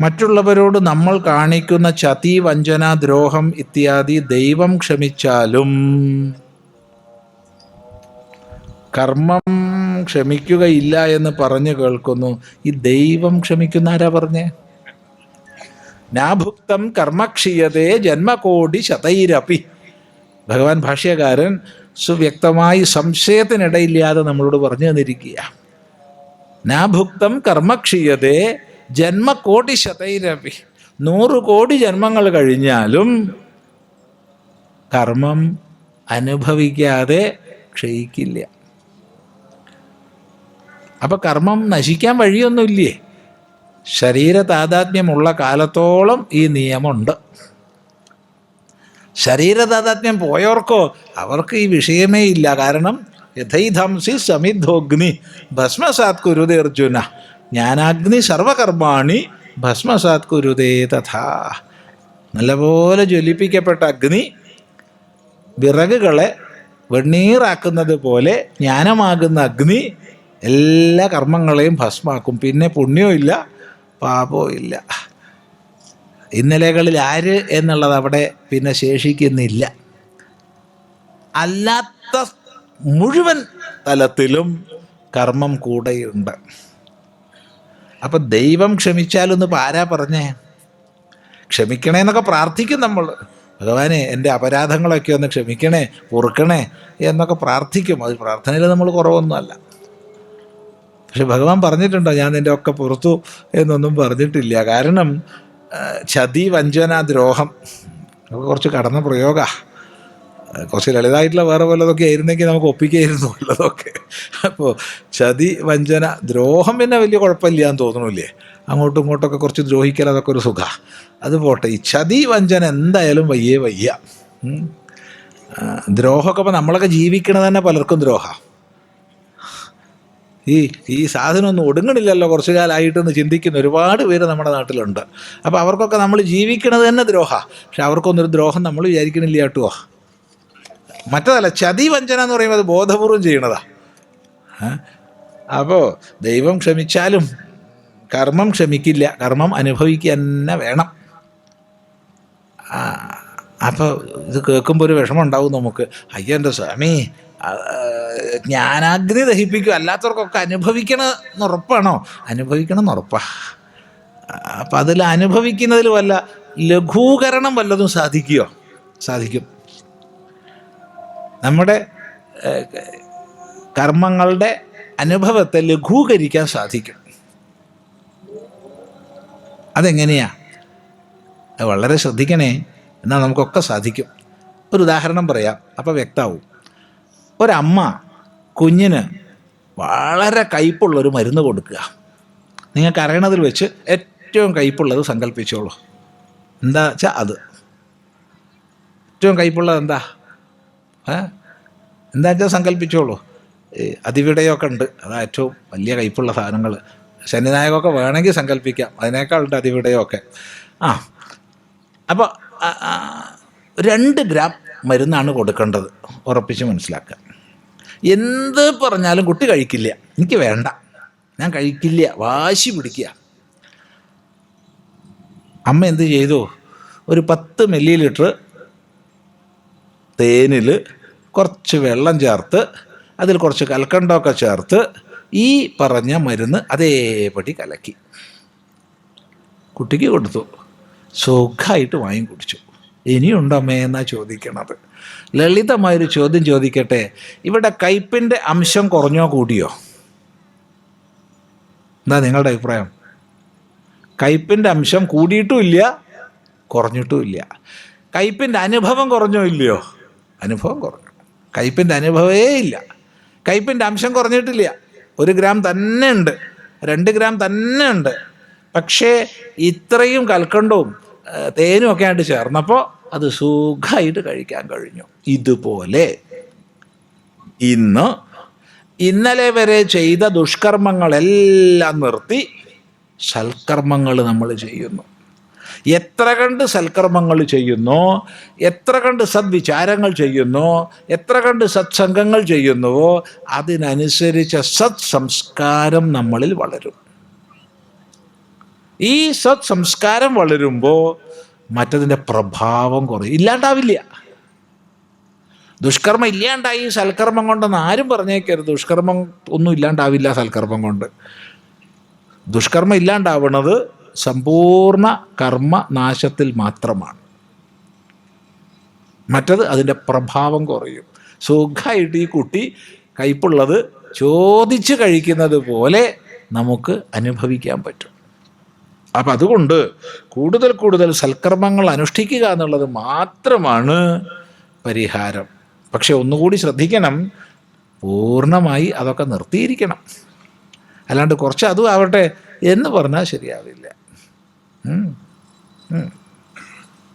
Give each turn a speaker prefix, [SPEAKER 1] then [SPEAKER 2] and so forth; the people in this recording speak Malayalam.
[SPEAKER 1] മറ്റുള്ളവരോട് നമ്മൾ കാണിക്കുന്ന ചതി വഞ്ചന ദ്രോഹം ഇത്യാദി ദൈവം ക്ഷമിച്ചാലും കർമ്മം ക്ഷമിക്കുകയില്ല എന്ന് പറഞ്ഞു കേൾക്കുന്നു. ഈ ദൈവം ക്ഷമിക്കുന്ന ആരാ പറഞ്ഞേ? നാഭുക്തം കർമ്മക്ഷീയതേ ജന്മകോടി ശതൈരപി. ഭഗവാൻ ഭാഷ്യകാരൻ സുവ്യക്തമായി സംശയത്തിനിടയില്ലാതെ നമ്മളോട് പറഞ്ഞു തന്നിരിക്കുക നാഭുക്തം കർമ്മക്ഷീയതേ ജന്മകോടി ശതൈരപി നൂറ് കോടി ജന്മങ്ങൾ കഴിഞ്ഞാലും കർമ്മം അനുഭവിക്കാതെ ക്ഷയിക്കില്ല. അപ്പൊ കർമ്മം നശിക്കാൻ വഴിയൊന്നുമില്ലേ? ശരീര താതാത്മ്യമുള്ള കാലത്തോളം ഈ നിയമമുണ്ട്. ശരീര താതാത്മ്യം പോയവർക്കോ അവർക്ക് ഈ വിഷയമേ ഇല്ല. കാരണം യഥൈധംസി സമിദ്ധോഗ്നി ഭസ്മസാത് കുരുതേ അർജുന ജ്ഞാനാഗ്നി സർവകർമാണി ഭസ്മസാത് കുരുതേ തഥാ. നല്ലപോലെ ജ്വലിപ്പിക്കപ്പെട്ട അഗ്നി വിറകുകളെ വെണ്ണീറാക്കുന്നത് പോലെ ജ്ഞാനമാകുന്ന അഗ്നി എല്ലാ കർമ്മങ്ങളെയും ഭസ്മാക്കും. പിന്നെ പുണ്യവും ഇല്ല പാപവും ഇല്ല. ഇന്നലകളിൽ ആര് എന്നുള്ളത് അവിടെ പിന്നെ ശേഷിക്കുന്നില്ല. അല്ലാത്ത മുഴുവൻ തലത്തിലും കർമ്മം കൂടെയുണ്ട്. അപ്പൊ ദൈവം ക്ഷമിച്ചാലൊന്ന് പാരാ പറഞ്ഞേ? ക്ഷമിക്കണേന്നൊക്കെ പ്രാർത്ഥിക്കും നമ്മൾ. ഭഗവാനെ എന്റെ അപരാധങ്ങളൊക്കെ ഒന്ന് ക്ഷമിക്കണേ പൊറുക്കണേ എന്നൊക്കെ പ്രാർത്ഥിക്കും. അത് പ്രാർത്ഥനയിൽ നമ്മൾ കുറവൊന്നുമല്ല പക്ഷെ ഭഗവാൻ പറഞ്ഞിട്ടുണ്ടോ ഞാൻ നിന്റെ ഒക്കെ പുറത്തു എന്നൊന്നും പറഞ്ഞിട്ടില്ല. കാരണം ചതി വഞ്ചന ദ്രോഹം കുറച്ച് കടന്ന പ്രയോഗ. കുറച്ച് ലളിതമായിട്ടുള്ള വേറെ വല്ലതൊക്കെ ആയിരുന്നെങ്കിൽ നമുക്ക് ഒപ്പിക്കായിരുന്നു ഉള്ളതൊക്കെ. അപ്പോൾ ചതി വഞ്ചന ദ്രോഹം പിന്നെ വലിയ കുഴപ്പമില്ല എന്ന് തോന്നണില്ലേ? അങ്ങോട്ടും ഇങ്ങോട്ടൊക്കെ കുറച്ച് ദ്രോഹിക്കൽ അതൊക്കെ ഒരു സുഖ. അത് പോട്ടെ. ഈ ചതി വഞ്ചന എന്തായാലും വയ്യേ വയ്യ. ദ്രോഹമൊക്കെ ഇപ്പം നമ്മളൊക്കെ ജീവിക്കണത് തന്നെ പലർക്കും ദ്രോഹ. ഈ ഈ സാധനം ഒന്നും ഒടുങ്ങണില്ലല്ലോ കുറച്ചു കാലമായിട്ടെന്ന് ചിന്തിക്കുന്ന. ഒരുപാട് പേര് നമ്മുടെ നാട്ടിലുണ്ട്. അപ്പോൾ അവർക്കൊക്കെ നമ്മൾ ജീവിക്കണത് തന്നെ ദ്രോഹ. പക്ഷെ അവർക്കൊന്നൊരു ദ്രോഹം നമ്മൾ വിചാരിക്കണില്ല കേട്ടോ. മറ്റതല്ല ചതി വഞ്ചന എന്ന് പറയുമ്പോൾ അത് ബോധപൂർവം ചെയ്യണതാ. അപ്പോൾ ദൈവം ക്ഷമിച്ചാലും കർമ്മം ക്ഷമിക്കില്ല കർമ്മം അനുഭവിക്കുക തന്നെ വേണം. അപ്പോൾ ഇത് കേൾക്കുമ്പോൾ ഒരു വിഷമം ഉണ്ടാവും നമുക്ക്. അയ്യോ എന്റെ സ്വാമി ജ്ഞാനാഗ്നി ദഹിപ്പിക്കും അല്ലാത്തവർക്കൊക്കെ അനുഭവിക്കണമെന്ന് ഉറപ്പാണോ? അനുഭവിക്കണം എന്ന് ഉറപ്പാ. അപ്പം അതിൽ അനുഭവിക്കുന്നതിൽ വല്ല ലഘൂകരണം വല്ലതും സാധിക്കുമോ സാധിക്കും. നമ്മുടെ കർമ്മങ്ങളുടെ അനുഭവത്തെ ലഘൂകരിക്കാൻ സാധിക്കും. അതെങ്ങനെയാ? അത് വളരെ ശ്രദ്ധിക്കണേ എന്നാൽ നമുക്കൊക്കെ സാധിക്കും. ഒരു ഉദാഹരണം പറയാം. അപ്പോൾ വ്യക്തമാവും ഒരമ്മ കുഞ്ഞിന് വളരെ കയ്പുള്ളൊരു മരുന്ന് കൊടുക്കുക. നിങ്ങൾക്ക് അറിയണതിൽ വെച്ച് ഏറ്റവും കയ്പുള്ളത് സങ്കല്പിച്ചോളൂ എന്താ വെച്ചാൽ അത്. ഏറ്റവും കയ്പുള്ളത് എന്താ? എന്താ വെച്ചാൽ സങ്കല്പിച്ചോളൂ അതിവിടയൊക്കെ ഉണ്ട്. അതാ ഏറ്റവും വലിയ കയ്പുള്ള സാധനങ്ങൾ ശനിനായകമൊക്കെ വേണമെങ്കിൽ സങ്കല്പിക്കാം അതിനേക്കാളുണ്ട് അതിവിടയൊക്കെ. ആ. അപ്പോൾ രണ്ട് ഗ്രാം മരുന്നാണ് കൊടുക്കേണ്ടത്. ഉറപ്പിച്ച് മനസ്സിലാക്കുക. എന്ത് പറഞ്ഞാലും കുട്ടി കഴിക്കില്ല. എനിക്ക് വേണ്ട. ഞാൻ കഴിക്കില്ല. വാശി പിടിക്കുക. അമ്മ എന്ത് ചെയ്തു? ഒരു പത്ത് മില്ലി ലിറ്റർ തേനിൽ കുറച്ച് വെള്ളം ചേർത്ത് അതിൽ കുറച്ച് കൽക്കണ്ടമൊക്കെ ചേർത്ത് ഈ പറഞ്ഞ മരുന്ന് അതേപടി കലക്കി. കുട്ടിക്ക് കൊടുത്തു. സുഖമായിട്ട് വാങ്ങി കുടിച്ചു. ഇനിയുണ്ടമ്മേ എന്നാ ചോദിക്കണത്. ലളിതമായൊരു ചോദ്യം ചോദിക്കട്ടെ. ഇവിടെ കയ്പിന്റെ അംശം കുറഞ്ഞോ കൂടിയോ? എന്താ നിങ്ങളുടെ അഭിപ്രായം? കയ്പിന്റെ അംശം കൂടിയിട്ടുമില്ല കുറഞ്ഞിട്ടുമില്ല കയ്പിന്റെ അനുഭവം കുറഞ്ഞോ ഇല്ലയോ? അനുഭവം കുറഞ്ഞു. കയ്പിന്റെ അനുഭവമേ ഇല്ല. കയ്പിന്റെ അംശം കുറഞ്ഞിട്ടില്ല. ഒരു ഗ്രാം തന്നെ ഉണ്ട്. രണ്ട് ഗ്രാം തന്നെ ഉണ്ട്. പക്ഷേ ഇത്രയും കൽക്കണ്ടവും തേനും ഒക്കെ ആയിട്ട് ചേർന്നപ്പോൾ അത് സുഖമായിട്ട് കഴിക്കാൻ കഴിഞ്ഞു. ഇതുപോലെ. ഇന്ന് ഇന്നലെ വരെ ചെയ്ത ദുഷ്കർമ്മങ്ങളെല്ലാം നിർത്തി സൽക്കർമ്മങ്ങൾ നമ്മൾ ചെയ്യുന്നു. എത്ര കണ്ട് സൽക്കർമ്മങ്ങൾ ചെയ്യുന്നു? എത്ര കണ്ട് സദ്വിചാരങ്ങൾ ചെയ്യുന്നു? എത്ര കണ്ട് സത്സംഗങ്ങൾ ചെയ്യുന്നുവോ? അതിനനുസരിച്ച സത് സംസ്കാരം നമ്മളിൽ വളരും. ഈ സത് സംസ്കാരം വളരുമ്പോൾ മറ്റതിന്റെ പ്രഭാവം കുറയും. ഇല്ലാണ്ടാവില്ല. ദുഷ്കർമ്മം ഇല്ലാണ്ടായി സൽക്കർമ്മം കൊണ്ടെന്ന് ആരും പറഞ്ഞേക്കരുത്. ദുഷ്കർമ്മം ഒന്നും ഇല്ലാണ്ടാവില്ല സൽക്കർമ്മം കൊണ്ട്. ദുഷ്കർമ്മം ഇല്ലാണ്ടാവുന്നത് സമ്പൂർണ കർമ്മ നാശത്തിൽ മാത്രമാണ്. മറ്റത് അതിന്റെ പ്രഭാവം കുറയും. സുഖമായിട്ട് ഈ കുട്ടി കയ്പുള്ളത് ചോദിച്ച് കഴിക്കുന്നത് പോലെ നമുക്ക് അനുഭവിക്കാൻ പറ്റും. അപ്പം അതുകൊണ്ട് കൂടുതൽ കൂടുതൽ സൽക്കർമ്മങ്ങൾ അനുഷ്ഠിക്കുക എന്നുള്ളത് മാത്രമാണ് പരിഹാരം. പക്ഷെ ഒന്നുകൂടി ശ്രദ്ധിക്കണം പൂർണമായി അതൊക്കെ നിർത്തിയിരിക്കണം. അല്ലാണ്ട് കുറച്ച് അതും ആവട്ടെ എന്ന് പറഞ്ഞാൽ ശരിയാവില്ല. Mm. Mm.